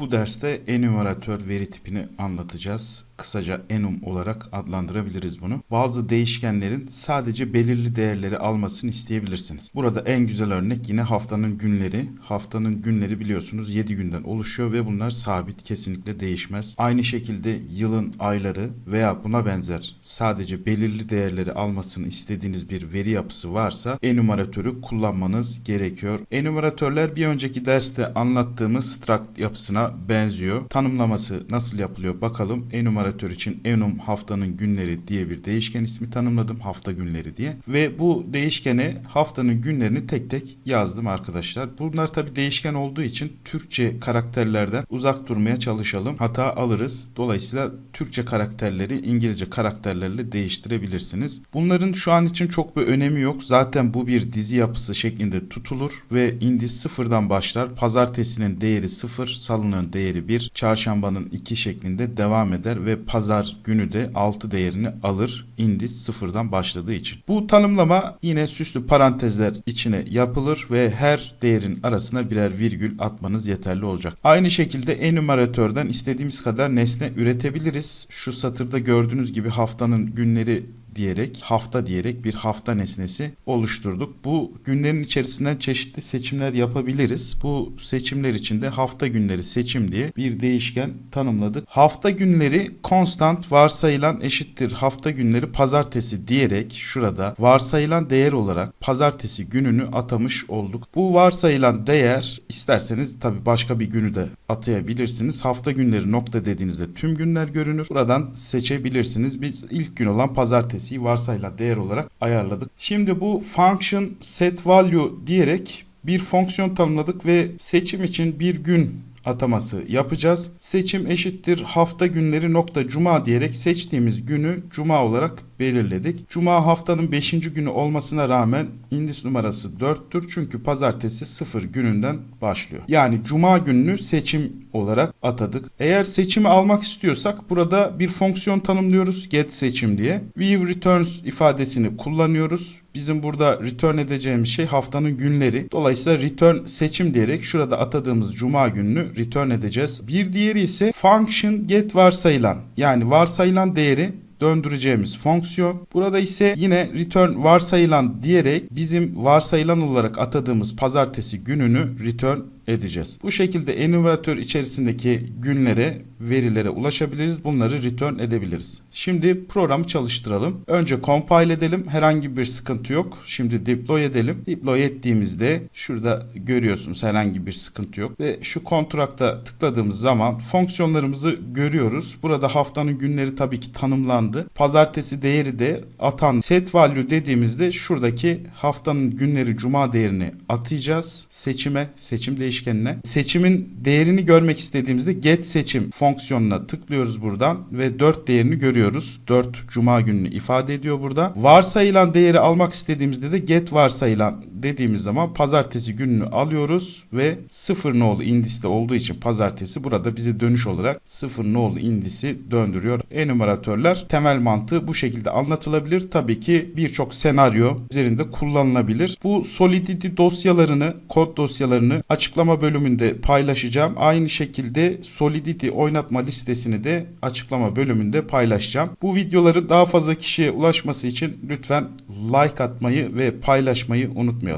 Bu derste enümeratör veri tipini anlatacağız. Kısaca enum olarak adlandırabiliriz bunu. Bazı değişkenlerin sadece belirli değerleri almasını isteyebilirsiniz. Burada en güzel örnek yine haftanın günleri. Haftanın günleri biliyorsunuz 7 günden oluşuyor ve bunlar sabit kesinlikle değişmez. Aynı şekilde yılın ayları veya buna benzer sadece belirli değerleri almasını istediğiniz bir veri yapısı varsa enümeratörü kullanmanız gerekiyor. Enümeratörler bir önceki derste anlattığımız struct yapısına benziyor. Tanımlaması nasıl yapılıyor bakalım. Enümeratör için enum haftanın günleri diye bir değişken ismi tanımladım. Hafta günleri diye. Ve bu değişkene haftanın günlerini tek tek yazdım arkadaşlar. Bunlar tabi değişken olduğu için Türkçe karakterlerden uzak durmaya çalışalım. Hata alırız. Dolayısıyla Türkçe karakterleri İngilizce karakterlerle değiştirebilirsiniz. Bunların şu an için çok bir önemi yok. Zaten bu bir dizi yapısı şeklinde tutulur ve indis sıfırdan başlar. Pazartesinin değeri sıfır, salının değeri 1, çarşambanın 2 şeklinde devam eder ve pazar günü de 6 değerini alır indis sıfırdan başladığı için. Bu tanımlama yine süslü parantezler içine yapılır ve her değerin arasına birer virgül atmanız yeterli olacak. Aynı şekilde enümeratörden istediğimiz kadar nesne üretebiliriz. Şu satırda gördüğünüz gibi haftanın günleri diyerek hafta diyerek bir hafta nesnesi oluşturduk. Bu günlerin içerisinden çeşitli seçimler yapabiliriz. Bu seçimler içinde hafta günleri seçim diye bir değişken tanımladık. Hafta günleri constant varsayılan eşittir hafta günleri pazartesi diyerek şurada varsayılan değer olarak pazartesi gününü atamış olduk. Bu varsayılan değer isterseniz tabi başka bir günü de atayabilirsiniz. Hafta günleri nokta dediğinizde tüm günler görünür. Buradan seçebilirsiniz. Biz ilk gün olan pazartesi adresi varsayılan değer olarak ayarladık. Şimdi bu function set value diyerek bir fonksiyon tanımladık ve seçim için bir gün ataması yapacağız. Seçim eşittir hafta günleri nokta cuma diyerek seçtiğimiz günü cuma olarak belirledik. Cuma haftanın 5. günü olmasına rağmen indis numarası 4'tür çünkü pazartesi 0 gününden başlıyor. Yani cuma gününü seçim olarak atadık. Eğer seçimi almak istiyorsak burada bir fonksiyon tanımlıyoruz get seçim diye. View returns ifadesini kullanıyoruz. Bizim burada return edeceğimiz şey haftanın günleri. Dolayısıyla return seçim diyerek şurada atadığımız cuma gününü return edeceğiz. Bir diğeri ise function get varsayılan yani varsayılan değeri döndüreceğimiz fonksiyon. Burada ise yine return varsayılan diyerek bizim varsayılan olarak atadığımız pazartesi gününü return edeceğiz. Bu şekilde enümeratör içerisindeki günlere, verilere ulaşabiliriz. Bunları return edebiliriz. Şimdi programı çalıştıralım. Önce compile edelim. Herhangi bir sıkıntı yok. Şimdi deploy edelim. Deploy ettiğimizde şurada görüyorsunuz herhangi bir sıkıntı yok. Ve şu kontrakta tıkladığımız zaman fonksiyonlarımızı görüyoruz. Burada haftanın günleri tabii ki tanımlandı. Pazartesi değeri de atan set value dediğimizde şuradaki haftanın günleri cuma değerini atayacağız. Seçime, seçim değişkenine. Seçimin değerini görmek istediğimizde get seçim fonksiyonuna tıklıyoruz buradan ve 4 değerini görüyoruz. 4 cuma gününü ifade ediyor burada. Varsayılan değeri almak istediğimizde de get varsayılan dediğimiz zaman pazartesi gününü alıyoruz ve 0 nolu indiste olduğu için pazartesi burada bize dönüş olarak 0 nolu indisi döndürüyor. Enümeratörler temel mantığı bu şekilde anlatılabilir. Tabii ki birçok senaryo üzerinde kullanılabilir. Bu Solidity dosyalarını, kod dosyalarını açıklama bölümünde paylaşacağım. Aynı şekilde Solidity oynatma listesini de açıklama bölümünde paylaşacağım. Bu videoların daha fazla kişiye ulaşması için lütfen like atmayı ve paylaşmayı unutmayın.